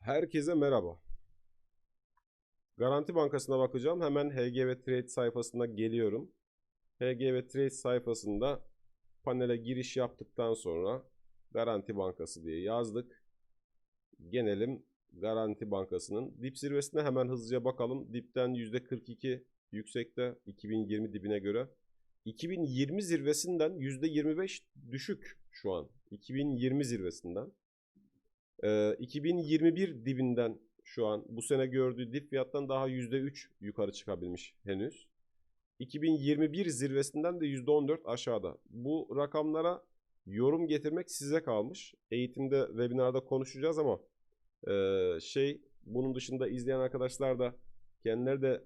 Herkese merhaba. Garanti Bankası'na bakacağım. Hemen HGV Trade sayfasına geliyorum. HGV Trade sayfasında panele giriş yaptıktan sonra Garanti Bankası diye yazdık. Genelim Garanti Bankası'nın dip zirvesine hemen hızlıca bakalım. Dipten %42 yüksekte 2020 dibine göre. 2020 zirvesinden %25 düşük şu an. 2020 zirvesinden. Ee, 2021 dibinden şu an bu sene gördüğü dip fiyattan daha %3 yukarı çıkabilmiş henüz. 2021 zirvesinden de %14 aşağıda. Bu rakamlara yorum getirmek size kalmış. Eğitimde, webinarda konuşacağız ama ee, şey bunun dışında izleyen arkadaşlar da kendileri de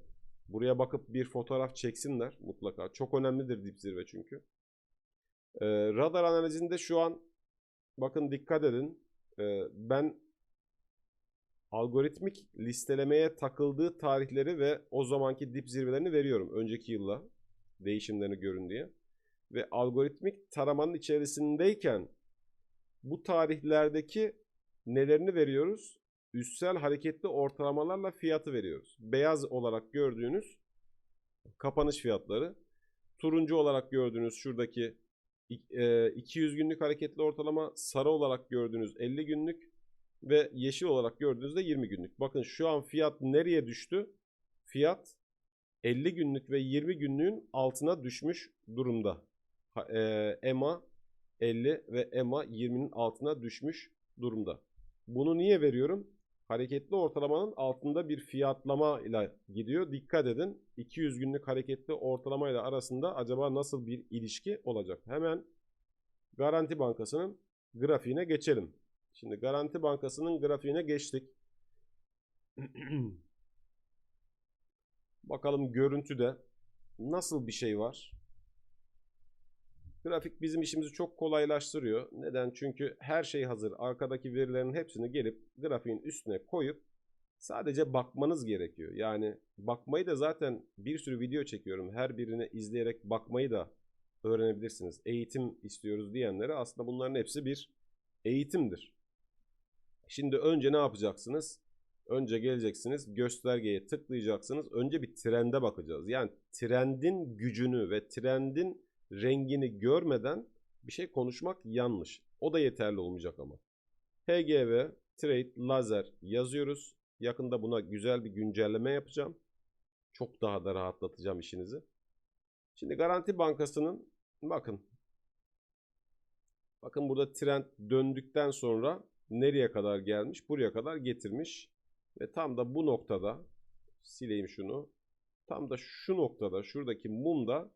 buraya bakıp bir fotoğraf çeksinler mutlaka. Çok önemlidir dip zirve çünkü. Ee, radar analizinde şu an bakın dikkat edin. Ben algoritmik listelemeye takıldığı tarihleri ve o zamanki dip zirvelerini veriyorum. Önceki yılla değişimlerini görün diye. Ve algoritmik taramanın içerisindeyken bu tarihlerdeki nelerini veriyoruz? Üstsel hareketli ortalamalarla fiyatı veriyoruz. Beyaz olarak gördüğünüz kapanış fiyatları. Turuncu olarak gördüğünüz şuradaki 200 günlük hareketli ortalama, sarı olarak gördüğünüz 50 günlük ve yeşil olarak gördüğünüzde 20 günlük. Bakın şu an fiyat nereye düştü? Fiyat 50 günlük ve 20 günlüğün altına düşmüş durumda. E, EMA 50 ve EMA 20'nin altına düşmüş durumda. Bunu niye veriyorum? Hareketli ortalamanın altında bir fiyatlama ile gidiyor. Dikkat edin. 200 günlük hareketli ortalama ile arasında acaba nasıl bir ilişki olacak? Hemen Garanti Bankası'nın grafiğine geçelim. Şimdi Garanti Bankası'nın grafiğine geçtik. Bakalım görüntüde nasıl bir şey var? Grafik bizim işimizi çok kolaylaştırıyor. Neden? Çünkü her şey hazır. Arkadaki verilerin hepsini gelip grafiğin üstüne koyup sadece bakmanız gerekiyor. Yani bakmayı da zaten bir sürü video çekiyorum. Her birini izleyerek bakmayı da öğrenebilirsiniz. Eğitim istiyoruz diyenlere aslında bunların hepsi bir eğitimdir. Şimdi önce ne yapacaksınız? Önce geleceksiniz göstergeye tıklayacaksınız. Önce bir trende bakacağız. Yani trendin gücünü ve trendin rengini görmeden bir şey konuşmak yanlış. O da yeterli olmayacak ama. HGV Trade Laser yazıyoruz. Yakında buna güzel bir güncelleme yapacağım. Çok daha da rahatlatacağım işinizi. Şimdi Garanti Bankası'nın bakın. Bakın burada trend döndükten sonra nereye kadar gelmiş? Buraya kadar getirmiş. Ve tam da bu noktada sileyim şunu. Tam da şu noktada şuradaki mumda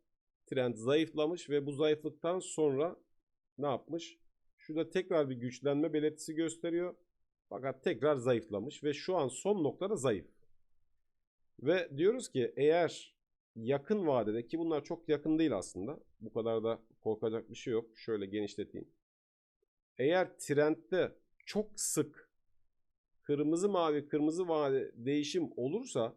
trend zayıflamış ve bu zayıflıktan sonra ne yapmış? Şurada tekrar bir güçlenme belirtisi gösteriyor. Fakat tekrar zayıflamış ve şu an son noktada zayıf. Ve diyoruz ki eğer yakın vadede ki bunlar çok yakın değil aslında. Bu kadar da korkacak bir şey yok. Şöyle genişleteyim. Eğer trendde çok sık kırmızı mavi kırmızı vade değişim olursa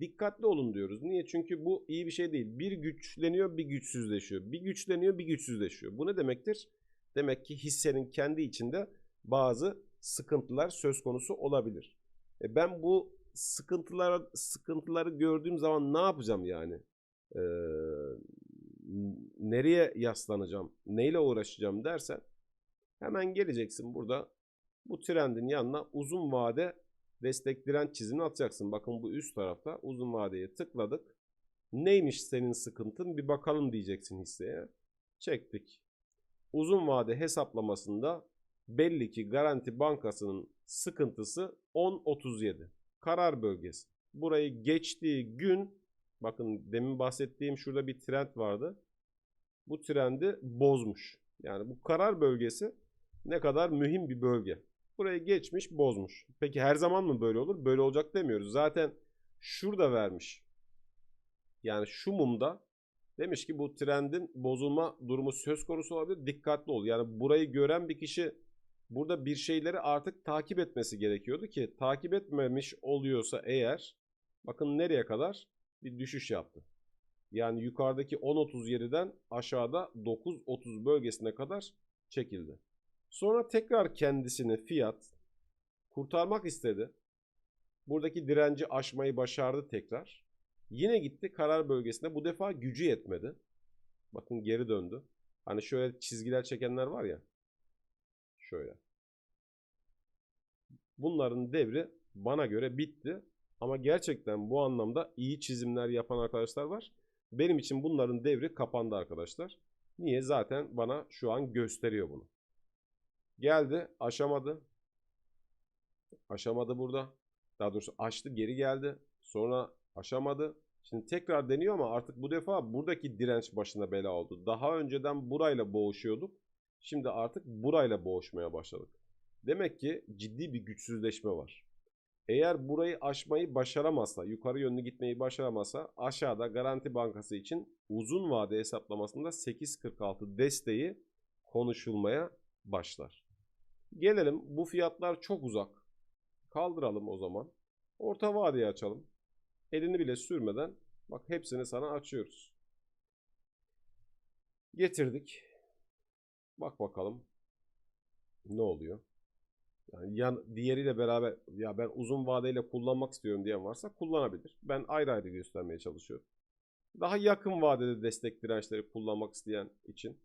dikkatli olun diyoruz. Niye? Çünkü bu iyi bir şey değil. Bir güçleniyor, bir güçsüzleşiyor. Bir güçleniyor, bir güçsüzleşiyor. Bu ne demektir? Demek ki hissenin kendi içinde bazı sıkıntılar söz konusu olabilir. E ben bu sıkıntılar sıkıntıları gördüğüm zaman ne yapacağım yani? Ee, nereye yaslanacağım? Neyle uğraşacağım dersen hemen geleceksin burada bu trendin yanına uzun vade destek direnç çizimini atacaksın. Bakın bu üst tarafta uzun vadeye tıkladık. Neymiş senin sıkıntın bir bakalım diyeceksin hisseye. Çektik. Uzun vade hesaplamasında belli ki Garanti Bankası'nın sıkıntısı 10.37. Karar bölgesi. Burayı geçtiği gün bakın demin bahsettiğim şurada bir trend vardı. Bu trendi bozmuş. Yani bu karar bölgesi ne kadar mühim bir bölge. Burayı geçmiş, bozmuş. Peki her zaman mı böyle olur? Böyle olacak demiyoruz. Zaten şurada vermiş. Yani şu mumda demiş ki bu trendin bozulma durumu söz konusu olabilir. Dikkatli ol. Yani burayı gören bir kişi burada bir şeyleri artık takip etmesi gerekiyordu ki takip etmemiş oluyorsa eğer bakın nereye kadar bir düşüş yaptı. Yani yukarıdaki 10.37'den aşağıda 9.30 bölgesine kadar çekildi. Sonra tekrar kendisini fiyat kurtarmak istedi. Buradaki direnci aşmayı başardı tekrar. Yine gitti karar bölgesinde. Bu defa gücü yetmedi. Bakın geri döndü. Hani şöyle çizgiler çekenler var ya. Şöyle. Bunların devri bana göre bitti. Ama gerçekten bu anlamda iyi çizimler yapan arkadaşlar var. Benim için bunların devri kapandı arkadaşlar. Niye? Zaten bana şu an gösteriyor bunu. Geldi, aşamadı. Aşamadı burada. Daha doğrusu açtı, geri geldi. Sonra aşamadı. Şimdi tekrar deniyor ama artık bu defa buradaki direnç başına bela oldu. Daha önceden burayla boğuşuyorduk. Şimdi artık burayla boğuşmaya başladık. Demek ki ciddi bir güçsüzleşme var. Eğer burayı aşmayı başaramazsa, yukarı yönlü gitmeyi başaramazsa aşağıda Garanti Bankası için uzun vade hesaplamasında 8.46 desteği konuşulmaya başlar. Gelelim bu fiyatlar çok uzak. Kaldıralım o zaman. Orta vadeye açalım. Elini bile sürmeden bak hepsini sana açıyoruz. Getirdik. Bak bakalım ne oluyor. Yani yan, diğeriyle beraber ya ben uzun vadeyle kullanmak istiyorum diyen varsa kullanabilir. Ben ayrı ayrı göstermeye çalışıyorum. Daha yakın vadede destek dirençleri kullanmak isteyen için.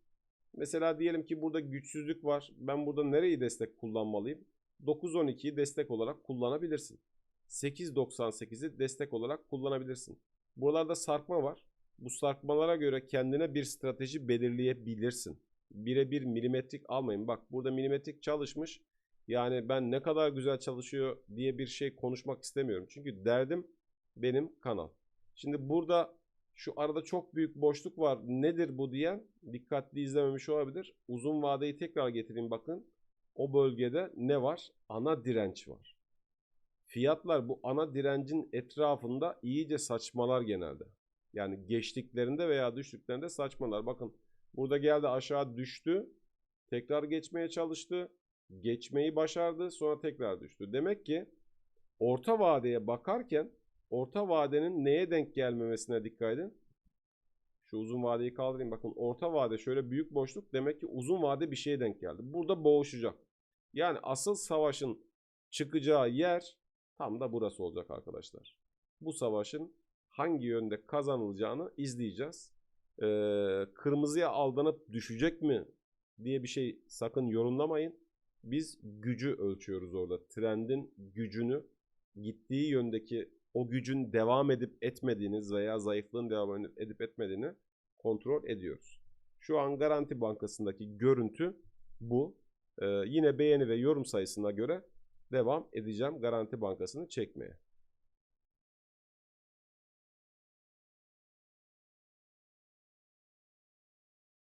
Mesela diyelim ki burada güçsüzlük var. Ben burada nereyi destek kullanmalıyım? 9.12'yi destek olarak kullanabilirsin. 8.98'i destek olarak kullanabilirsin. Buralarda sarkma var. Bu sarkmalara göre kendine bir strateji belirleyebilirsin. Birebir milimetrik almayın. Bak burada milimetrik çalışmış. Yani ben ne kadar güzel çalışıyor diye bir şey konuşmak istemiyorum. Çünkü derdim benim kanal. Şimdi burada şu arada çok büyük boşluk var. Nedir bu diyen dikkatli izlememiş olabilir. Uzun vadeyi tekrar getireyim bakın. O bölgede ne var? Ana direnç var. Fiyatlar bu ana direncin etrafında iyice saçmalar genelde. Yani geçtiklerinde veya düştüklerinde saçmalar. Bakın burada geldi aşağı düştü. Tekrar geçmeye çalıştı. Geçmeyi başardı sonra tekrar düştü. Demek ki orta vadeye bakarken orta vadenin neye denk gelmemesine dikkat edin. Şu uzun vadeyi kaldırayım. Bakın orta vade şöyle büyük boşluk. Demek ki uzun vade bir şeye denk geldi. Burada boğuşacak. Yani asıl savaşın çıkacağı yer tam da burası olacak arkadaşlar. Bu savaşın hangi yönde kazanılacağını izleyeceğiz. Ee, kırmızıya aldanıp düşecek mi diye bir şey sakın yorumlamayın. Biz gücü ölçüyoruz orada. Trendin gücünü gittiği yöndeki o gücün devam edip etmediğiniz veya zayıflığın devam edip etmediğini kontrol ediyoruz. Şu an Garanti Bankası'ndaki görüntü bu. Ee, yine beğeni ve yorum sayısına göre devam edeceğim Garanti Bankası'nı çekmeye.